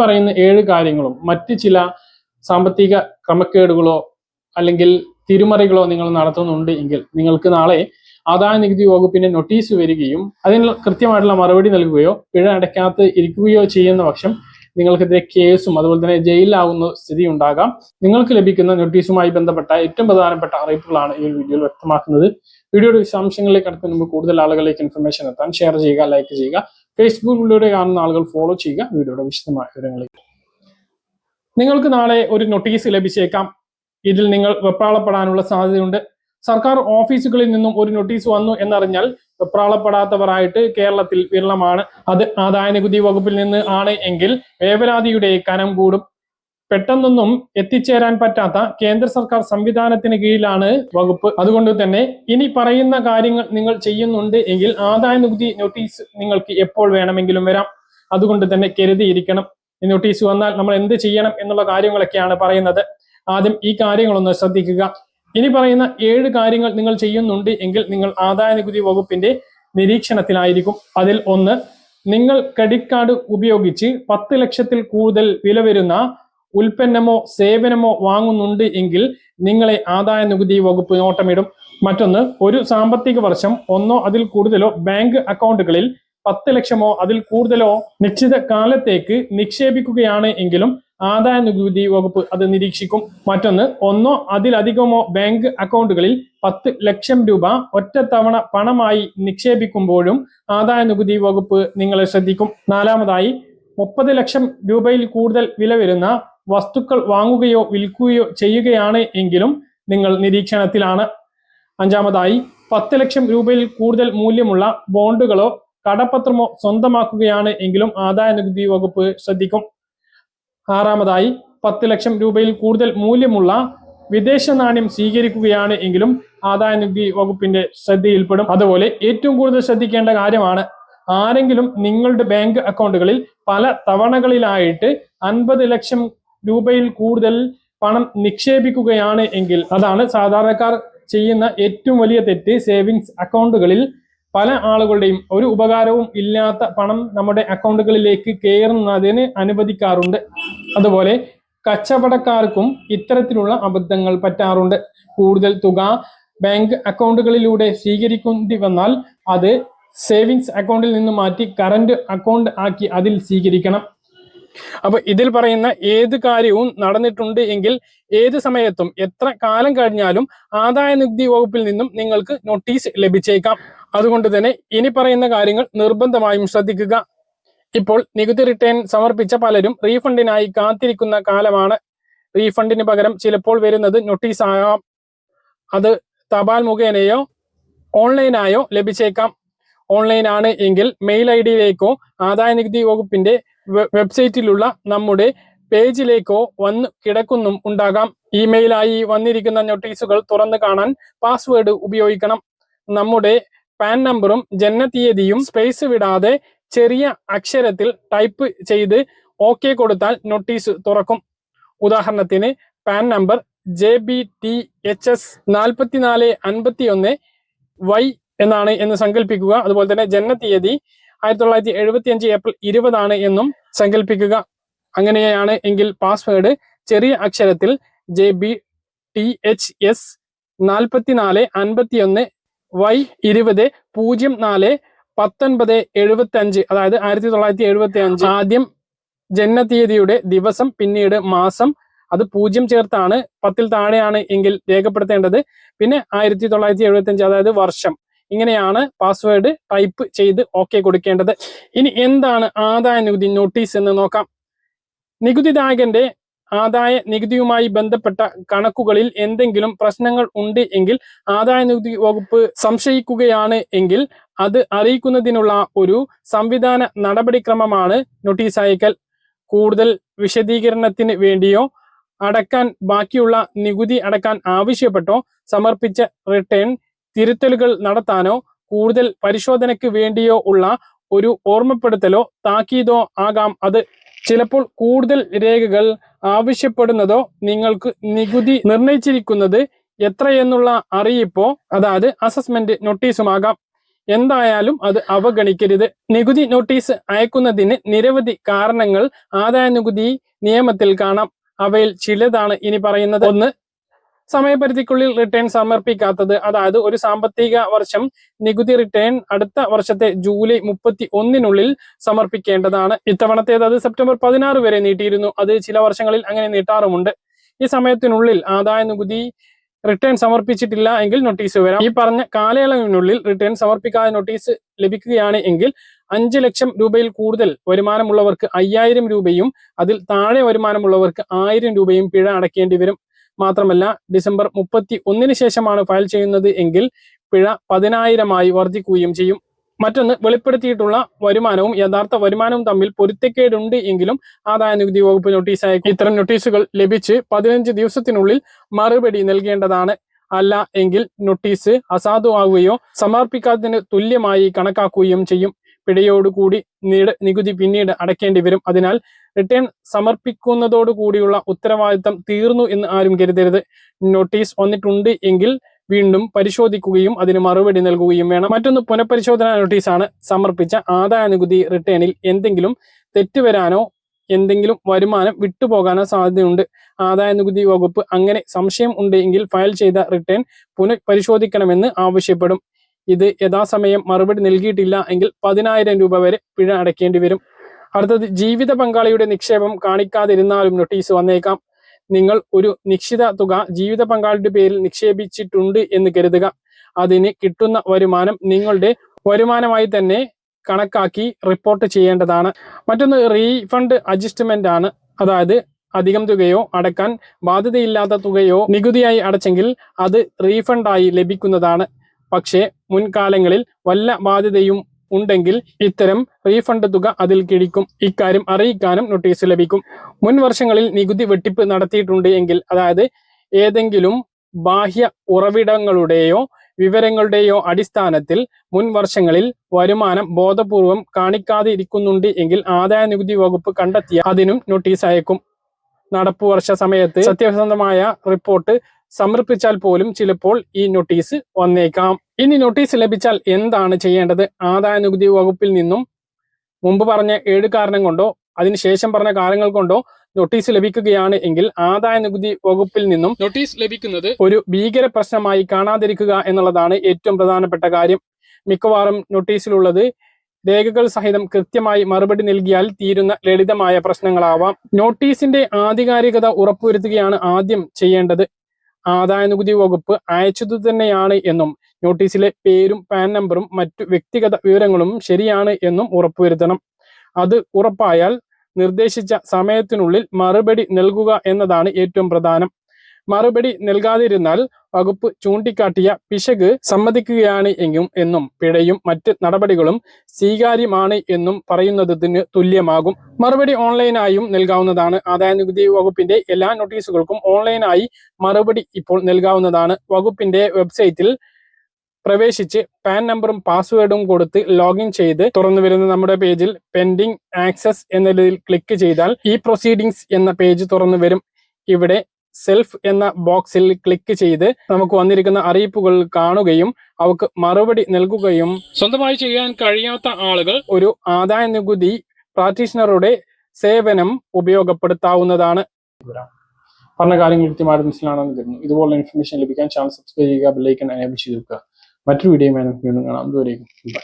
പറയുന്ന ഏഴ് കാര്യങ്ങളും മറ്റ് ചില സാമ്പത്തിക ക്രമക്കേടുകളോ അല്ലെങ്കിൽ തിരുമറികളോ നിങ്ങൾ നടത്തുന്നുണ്ട് എങ്കിൽ നിങ്ങൾക്ക് നാളെ ആദായ നികുതി വകുപ്പിന്റെ നോട്ടീസ് വരികയും അതിന് കൃത്യമായിട്ടുള്ള മറുപടി നൽകുകയോ പിഴ അടയ്ക്കാത്ത ഇരിക്കുകയോ ചെയ്യുന്ന പക്ഷം നിങ്ങൾക്കെതിരെ കേസും അതുപോലെ തന്നെ ജയിലിലാവുന്ന സ്ഥിതി ഉണ്ടാകാം. നിങ്ങൾക്ക് ലഭിക്കുന്ന നോട്ടീസുമായി ബന്ധപ്പെട്ട ഏറ്റവും പ്രധാനപ്പെട്ട അറിയിപ്പുകളാണ് ഈ വീഡിയോയിൽ വ്യക്തമാക്കുന്നത്. വീഡിയോയുടെ വിശദാംശങ്ങളിലേക്ക് അടുത്ത് മുമ്പ് കൂടുതൽ ആളുകളിലേക്ക് ഇൻഫർമേഷൻ എത്താൻ ഷെയർ ചെയ്യുക ലൈക്ക് ചെയ്യുക. ഫേസ്ബുക്കിലൂടെ കാണുന്ന ആളുകൾ ഫോളോ ചെയ്യുക. വീഡിയോയുടെ വിശദമായ വിവരങ്ങളിലേക്ക്. നിങ്ങൾക്ക് നാളെ ഒരു നോട്ടീസ് ലഭിച്ചേക്കാം. ഇതിൽ നിങ്ങൾ വെപ്രാളപ്പെടാനുള്ള സാധ്യതയുണ്ട്. സർക്കാർ ഓഫീസുകളിൽ നിന്നും ഒരു നോട്ടീസ് വന്നു എന്നറിഞ്ഞാൽ വെപ്രാളപ്പെടാത്തവരായിട്ട് കേരളത്തിൽ വിരളമാണ്. അത് ആദായ നികുതി വകുപ്പിൽ നിന്ന് ആണ് എങ്കിൽ വേവലാതിയുടെ കനം കൂടും. പെട്ടെന്നൊന്നും എത്തിച്ചേരാൻ പറ്റാത്ത കേന്ദ്ര സർക്കാർ സംവിധാനത്തിന് കീഴിലാണ് വകുപ്പ്. അതുകൊണ്ട് തന്നെ ഇനി പറയുന്ന കാര്യങ്ങൾ നിങ്ങൾ ചെയ്യുന്നുണ്ട് എങ്കിൽ ആദായ നികുതി നോട്ടീസ് നിങ്ങൾക്ക് എപ്പോൾ വേണമെങ്കിലും വരാം. അതുകൊണ്ട് തന്നെ കരുതിയിരിക്കണം. ഈ നോട്ടീസ് വന്നാൽ നമ്മൾ എന്ത് ചെയ്യണം എന്നുള്ള കാര്യങ്ങളൊക്കെയാണ് പറയുന്നത്. ആദ്യം ഈ കാര്യങ്ങളൊന്ന് ശ്രദ്ധിക്കുക. ഇനി പറയുന്ന ഏഴ് കാര്യങ്ങൾ നിങ്ങൾ ചെയ്യുന്നുണ്ട് എങ്കിൽ നിങ്ങൾ ആദായ നികുതി വകുപ്പിന്റെ നിരീക്ഷണത്തിലായിരിക്കും. അതിൽ ഒന്ന് നിങ്ങൾ ക്രെഡിറ്റ് കാർഡ് ഉപയോഗിച്ച് പത്ത് ലക്ഷത്തിൽ കൂടുതൽ വില വരുന്ന ഉൽപ്പന്നമോ സേവനമോ വാങ്ങുന്നുണ്ട് എങ്കിൽ നിങ്ങളെ ആദായ നികുതി വകുപ്പ് നോട്ടമിടും. മറ്റൊന്ന് ഒരു സാമ്പത്തിക വർഷം ഒന്നോ അതിൽ കൂടുതലോ ബാങ്ക് അക്കൗണ്ടുകളിൽ പത്ത് ലക്ഷമോ അതിൽ കൂടുതലോ നിശ്ചിത കാലത്തേക്ക് നിക്ഷേപിക്കുകയാണ് എങ്കിലും ആദായ നികുതി വകുപ്പ് അത് നിരീക്ഷിക്കും. മറ്റൊന്ന് ഒന്നോ അതിലധികമോ ബാങ്ക് അക്കൗണ്ടുകളിൽ പത്ത് ലക്ഷം രൂപ ഒറ്റത്തവണ പണമായി നിക്ഷേപിക്കുമ്പോഴും ആദായ നികുതി വകുപ്പ് നിങ്ങളെ ശ്രദ്ധിക്കും. നാലാമതായി മുപ്പത് ലക്ഷം രൂപയിൽ കൂടുതൽ വില വരുന്ന വസ്തുക്കൾ വാങ്ങുകയോ വിൽക്കുകയോ ചെയ്യുകയാണ് എങ്കിലും നിങ്ങൾ നിരീക്ഷണത്തിലാണ്. അഞ്ചാമതായി പത്ത് ലക്ഷം രൂപയിൽ കൂടുതൽ മൂല്യമുള്ള ബോണ്ടുകളോ കടപ്പത്രമോ സ്വന്തമാക്കുകയാണ് എങ്കിലും ആദായ നികുതി വകുപ്പ് ശ്രദ്ധിക്കും. ആറാമതായി പത്ത് ലക്ഷം രൂപയിൽ കൂടുതൽ മൂല്യമുള്ള വിദേശ നാണ്യം സ്വീകരിക്കുകയാണ് എങ്കിലും ആദായ നികുതി വകുപ്പിന്റെ ശ്രദ്ധയിൽപ്പെടും. അതുപോലെ ഏറ്റവും കൂടുതൽ ശ്രദ്ധിക്കേണ്ട കാര്യമാണ് ആരെങ്കിലും നിങ്ങളുടെ ബാങ്ക് അക്കൗണ്ടുകളിൽ പല തവണകളിലായിട്ട് അൻപത് ലക്ഷം രൂപയിൽ കൂടുതൽ പണം നിക്ഷേപിക്കുകയാണ് എങ്കിൽ അതാണ് സാധാരണക്കാർ ചെയ്യുന്ന ഏറ്റവും വലിയ തെറ്റ്. സേവിങ്സ് അക്കൗണ്ടുകളിൽ പല ആളുകളുടെയും ഒരു ഉപകാരവും ഇല്ലാത്ത പണം നമ്മുടെ അക്കൗണ്ടുകളിലേക്ക് കയറുന്നതിന് അനുവദിക്കാറുണ്ട്. അതുപോലെ കച്ചവടക്കാർക്കും ഇത്തരത്തിലുള്ള അബദ്ധങ്ങൾ പറ്റാറുണ്ട്. കൂടുതൽ തുക ബാങ്ക് അക്കൗണ്ടുകളിലൂടെ സ്വീകരിക്കേണ്ടി വന്നാൽ അത് സേവിങ്സ് അക്കൗണ്ടിൽ നിന്ന് മാറ്റി കറണ്ട് അക്കൗണ്ട് ആക്കി അതിൽ സ്വീകരിക്കണം. അപ്പൊ ഇതിൽ പറയുന്ന ഏത് കാര്യവും നടന്നിട്ടുണ്ട് എങ്കിൽ ഏത് സമയത്തും എത്ര കാലം കഴിഞ്ഞാലും ആദായ നികുതി വകുപ്പിൽ നിന്നും നിങ്ങൾക്ക് നോട്ടീസ് ലഭിച്ചേക്കാം. അതുകൊണ്ട് തന്നെ ഇനി പറയുന്ന കാര്യങ്ങൾ നിർബന്ധമായും ശ്രദ്ധിക്കുക. ഇപ്പോൾ നികുതി റിട്ടേൺ സമർപ്പിച്ച പലരും റീഫണ്ടിനായി കാത്തിരിക്കുന്ന കാലമാണ്. റീഫണ്ടിന് പകരം ചിലപ്പോൾ വരുന്നത് നോട്ടീസ് ആകാം. അത് തപാൽ മുഖേനയോ ഓൺലൈനായോ ലഭിച്ചേക്കാം. ഓൺലൈനാണ് എങ്കിൽ മെയിൽ ഐ ഡിയിലേക്കോ ആദായ നികുതി വകുപ്പിന്റെ വെബ്സൈറ്റിലുള്ള നമ്മുടെ പേജിലേക്കോ വന്ന് കിടക്കുന്നും ഉണ്ടാകാം. ഇമെയിലായി വന്നിരിക്കുന്ന നോട്ടീസുകൾ തുറന്നു കാണാൻ പാസ്വേഡ് ഉപയോഗിക്കണം. നമ്മുടെ പാൻ നമ്പറും ജനനതീയതിയും സ്പേസ് വിടാതെ ചെറിയ അക്ഷരത്തിൽ ടൈപ്പ് ചെയ്ത് ഓക്കെ കൊടുത്താൽ നോട്ടീസ് തുറക്കും. ഉദാഹരണത്തിന് PAN number J B T H S നാൽപ്പത്തിനാല് അൻപത്തി ഒന്ന് വൈ എന്നാണ് എന്ന് സങ്കല്പിക്കുക അതുപോലെ തന്നെ ജനനതീയതി ആയിരത്തി തൊള്ളായിരത്തി എഴുപത്തി അഞ്ച് ഏപ്രിൽ ഇരുപതാണ് എന്നും സങ്കല്പിക്കുക അങ്ങനെയാണ് എങ്കിൽ പാസ്വേഡ് ചെറിയ അക്ഷരത്തിൽ J B T H S നാൽപ്പത്തിനാല് അൻപത്തി ഒന്ന് വൈ ഇരുപത് പൂജ്യം നാല് പത്തൊൻപത് എഴുപത്തി അഞ്ച് അതായത് ആയിരത്തി തൊള്ളായിരത്തി എഴുപത്തി അഞ്ച് ആദ്യം ജനനതീയതിയുടെ ദിവസം പിന്നീട് മാസം. അത് പൂജ്യം ചേർത്താണ്. പത്തിൽ താഴെയാണ് എങ്കിൽ രേഖപ്പെടുത്തേണ്ടത്. പിന്നെ ആയിരത്തി തൊള്ളായിരത്തി എഴുപത്തി അഞ്ച് അതായത് വർഷം. ഇങ്ങനെയാണ് പാസ്വേഡ് ടൈപ്പ് ചെയ്ത് ഓക്കെ കൊടുക്കേണ്ടത്. ഇനി എന്താണ് ആദായ നികുതി നോട്ടീസ് എന്ന് നോക്കാം. നികുതിദായകന്റെ ആദായ നികുതിയുമായി ബന്ധപ്പെട്ട കണക്കുകളിൽ എന്തെങ്കിലും പ്രശ്നങ്ങൾ ഉണ്ട് എങ്കിൽ ആദായ നികുതി വകുപ്പ് സംശയിക്കുകയാണ് എങ്കിൽ അത് അറിയിക്കുന്നതിനുള്ള ഒരു സംവിധാന നടപടിക്രമമാണ് നോട്ടീസ് അയക്കൽ. കൂടുതൽ വിശദീകരണത്തിന് വേണ്ടിയോ അടക്കാൻ ബാക്കിയുള്ള നികുതി അടക്കാൻ ആവശ്യപ്പെട്ടോ സമർപ്പിച്ച റിട്ടേൺ തിരുത്തലുകൾ നടത്താനോ കൂടുതൽ പരിശോധനയ്ക്ക് വേണ്ടിയോ ഉള്ള ഒരു ഓർമ്മപ്പെടുത്തലോ താക്കീതോ ആകാം. അത് ചിലപ്പോൾ കൂടുതൽ രേഖകൾ ആവശ്യപ്പെടുന്നതോ നിങ്ങൾക്ക് നികുതി നിർണയിച്ചിരിക്കുന്നത് എത്രയെന്നുള്ള അറിയിപ്പോ അതായത് അസസ്മെന്റ് നോട്ടീസുമാകാം. എന്തായാലും അത് അവഗണിക്കരുത്. നികുതി നോട്ടീസ് അയക്കുന്നതിന് നിരവധി കാരണങ്ങൾ ആദായ നികുതി നിയമത്തിൽ കാണാം. അവയിൽ ചിലതാണ് ഇനി പറയുന്നത്. ഒന്ന് സമയപരിധിക്കുള്ളിൽ റിട്ടേൺ സമർപ്പിക്കാത്തത്. അതായത് ഒരു സാമ്പത്തിക വർഷം നികുതി റിട്ടേൺ അടുത്ത വർഷത്തെ ജൂലൈ മുപ്പത്തി ഒന്നിനുള്ളിൽ സമർപ്പിക്കേണ്ടതാണ്. ഇത്തവണത്തേത് അത് സെപ്റ്റംബർ പതിനാറ് വരെ നീട്ടിയിരുന്നു. അത് ചില വർഷങ്ങളിൽ അങ്ങനെ നീട്ടാറുമുണ്ട്. ഈ സമയത്തിനുള്ളിൽ ആദായ നികുതി റിട്ടേൺ സമർപ്പിച്ചിട്ടില്ല എങ്കിൽ നോട്ടീസ് വരാം. ഈ പറഞ്ഞ കാലയളവിനുള്ളിൽ റിട്ടേൺ സമർപ്പിക്കാതെ നോട്ടീസ് ലഭിക്കുകയാണ് എങ്കിൽ അഞ്ച് ലക്ഷം രൂപയിൽ കൂടുതൽ വരുമാനമുള്ളവർക്ക് അയ്യായിരം രൂപയും അതിൽ താഴെ വരുമാനമുള്ളവർക്ക് ആയിരം രൂപയും പിഴ അടയ്ക്കേണ്ടി വരും. മാത്രമല്ല ഡിസംബർ മുപ്പത്തി ഒന്നിന് ശേഷമാണ് ഫയൽ ചെയ്യുന്നത് എങ്കിൽ പിഴ പതിനായിരമായി വർദ്ധിക്കുകയും ചെയ്യും. മറ്റൊന്ന് വെളിപ്പെടുത്തിയിട്ടുള്ള വരുമാനവും യഥാർത്ഥ വരുമാനവും തമ്മിൽ പൊരുത്തക്കേടുണ്ട് എങ്കിലും ആദായ നികുതി വകുപ്പ് നോട്ടീസ് അയക്കും. ഇത്തരം നോട്ടീസുകൾ ലഭിച്ച് പതിനഞ്ച് ദിവസത്തിനുള്ളിൽ മറുപടി നൽകേണ്ടതാണ്. അല്ല എങ്കിൽ നോട്ടീസ് അസാധുവാകുകയോ സമർപ്പിക്കാത്തതിന് തുല്യമായി കണക്കാക്കുകയും ചെയ്യും. പിഴയോടുകൂടി നികുതി പിന്നീട് അടയ്ക്കേണ്ടി വരും. അതിനാൽ റിട്ടേൺ സമർപ്പിക്കുന്നതോടുകൂടിയുള്ള ഉത്തരവാദിത്തം തീർന്നു എന്ന് ആരും കരുതരുത്. നോട്ടീസ് വന്നിട്ടുണ്ട് എങ്കിൽ വീണ്ടും പരിശോധിക്കുകയും അതിന് മറുപടി നൽകുകയും വേണം. മറ്റൊന്ന് പുനഃപരിശോധനാ നോട്ടീസാണ് സമർപ്പിച്ച ആദായ നികുതി റിട്ടേണിൽ എന്തെങ്കിലും തെറ്റുവരാനോ എന്തെങ്കിലും വരുമാനം വിട്ടുപോകാനോ സാധ്യതയുണ്ട്. ആദായ നികുതി വകുപ്പ് അങ്ങനെ സംശയം ഉണ്ടെങ്കിൽ ഫയൽ ചെയ്ത റിട്ടേൺ പുനഃപരിശോധിക്കണമെന്ന് ആവശ്യപ്പെടും. ഇത് യഥാസമയം മറുപടി നൽകിയിട്ടില്ല എങ്കിൽ പതിനായിരം രൂപ വരെ പിഴ അടയ്ക്കേണ്ടി വരും. അടുത്തത് ജീവിത പങ്കാളിയുടെ നിക്ഷേപം കാണിക്കാതിരുന്നാലും നോട്ടീസ് വന്നേക്കാം. നിങ്ങൾ ഒരു നിശ്ചിത തുക ജീവിത പങ്കാളിയുടെ പേരിൽ നിക്ഷേപിച്ചിട്ടുണ്ട് എന്ന് കരുതുക. അതിന് കിട്ടുന്ന വരുമാനം നിങ്ങളുടെ വരുമാനമായി തന്നെ കണക്കാക്കി റിപ്പോർട്ട് ചെയ്യേണ്ടതാണ്. മറ്റൊന്ന് റീഫണ്ട് അഡ്ജസ്റ്റ്മെന്റ് ആണ്. അതായത് അധികം തുകയോ അടക്കാൻ ബാധ്യതയില്ലാത്ത തുകയോ നികുതിയായി അടച്ചെങ്കിൽ അത് റീഫണ്ടായി ലഭിക്കുന്നതാണ്. പക്ഷേ മുൻകാലങ്ങളിൽ വല്ല ബാധ്യതയും ഉണ്ടെങ്കിൽ ഇത്തരം റീഫണ്ട് തുക അതിൽ കിഴിക്കും. ഇക്കാര്യം അറിയിക്കാനും നോട്ടീസ് ലഭിക്കും. മുൻ വർഷങ്ങളിൽ നികുതി വെട്ടിപ്പ് നടത്തിയിട്ടുണ്ട് എങ്കിൽ അതായത് ഏതെങ്കിലും ബാഹ്യ ഉറവിടങ്ങളുടെയോ വിവരങ്ങളുടെയോ അടിസ്ഥാനത്തിൽ മുൻ വർഷങ്ങളിൽ വരുമാനം ബോധപൂർവം കാണിക്കാതെ ഇരിക്കുന്നുണ്ട് എങ്കിൽ ആദായ നികുതി വകുപ്പ് കണ്ടെത്തിയ അതിനും നോട്ടീസ് അയക്കും. നടപ്പു വർഷ സമയത്ത് സത്യസന്ധമായ റിപ്പോർട്ട് സമർപ്പിച്ചാൽ പോലും ചിലപ്പോൾ ഈ നോട്ടീസ് വന്നേക്കാം. ഇനി നോട്ടീസ് ലഭിച്ചാൽ എന്താണ് ചെയ്യേണ്ടത്? ആദായ നികുതി വകുപ്പിൽ നിന്നും മുമ്പ് പറഞ്ഞ ഏഴ് കാരണം കൊണ്ടോ അതിനുശേഷം പറഞ്ഞ കാരണങ്ങൾ കൊണ്ടോ നോട്ടീസ് ലഭിക്കുകയാണ് എങ്കിൽ ആദായ നികുതി വകുപ്പിൽ നിന്നും നോട്ടീസ് ലഭിക്കുന്നത് ഒരു ഭീകര പ്രശ്നമായി കാണാതിരിക്കുക എന്നുള്ളതാണ് ഏറ്റവും പ്രധാനപ്പെട്ട കാര്യം. മിക്കവാറും നോട്ടീസിലുള്ളത് രേഖകൾ സഹിതം കൃത്യമായി മറുപടി നൽകിയാൽ തീരുന്ന ലളിതമായ പ്രശ്നങ്ങളാവാം. നോട്ടീസിന്റെ ആധികാരികത ഉറപ്പുവരുത്തുകയാണ് ആദ്യം ചെയ്യേണ്ടത്. ആദായ നികുതി വകുപ്പ് അയച്ചതു തന്നെയാണ് എന്നും നോട്ടീസിലെ പേരും പാൻ നമ്പറും മറ്റു വ്യക്തിഗത വിവരങ്ങളും ശരിയാണ് എന്നും ഉറപ്പുവരുത്തണം. അത് ഉറപ്പായാൽ നിർദ്ദേശിച്ച സമയത്തിനുള്ളിൽ മറുപടി നൽകുക എന്നതാണ് ഏറ്റവും പ്രധാനം. മറുപടി നൽകാതിരുന്നാൽ വകുപ്പ് ചൂണ്ടിക്കാട്ടിയ പിശക് സമ്മതിക്കുകയാണ് എങ്കിലും എന്നും പിഴയും മറ്റ് നടപടികളും സ്വീകാര്യമാണ് എന്നും പറയുന്നതിന് തുല്യമാകും. മറുപടി ഓൺലൈനായും നൽകാവുന്നതാണ്. ആദായ നികുതി വകുപ്പിന്റെ എല്ലാ നോട്ടീസുകൾക്കും ഓൺലൈനായി മറുപടി ഇപ്പോൾ നൽകാവുന്നതാണ്. വകുപ്പിന്റെ വെബ്സൈറ്റിൽ പ്രവേശിച്ച് പാൻ നമ്പറും പാസ്വേഡും കൊടുത്ത് ലോഗിൻ ചെയ്ത് തുറന്നു വരുന്ന നമ്മുടെ പേജിൽ പെൻഡിങ് ആക്സസ് എന്നതിൽ ക്ലിക്ക് ചെയ്താൽ ഈ പ്രൊസീഡിങ്സ് എന്ന പേജ് തുറന്നു വരും. ഇവിടെ സെൽഫ് എന്ന ബോക്സിൽ ക്ലിക്ക് ചെയ്ത് നമുക്ക് വന്നിരിക്കുന്ന അറിയിപ്പുകൾ കാണുകയും അവക്ക് മറുപടി നൽകുകയും സ്വന്തമായി ചെയ്യാൻ കഴിയാത്ത ആളുകൾ ഒരു ആദായ നികുതി പ്രാക്ടീഷണറുടെ സേവനം ഉപയോഗപ്പെടുത്താവുന്നതാണ്. പറഞ്ഞ കാര്യങ്ങൾ കൃത്യമായിട്ട് മനസ്സിലാണെന്ന് കരുതുന്നു. ഇതുപോലെ ഇൻഫർമേഷൻ ലഭിക്കാൻ ചാനൽ സബ്സ്ക്രൈബ് ചെയ്യുക ബെല്ലൈക്കൻ എനേബിൾ ചെയ്ത് വെക്കുക. മറ്റൊരു വീഡിയോയുമായി നമുക്ക് വീണ്ടും കാണാം. ഇതുവരെയും ബൈ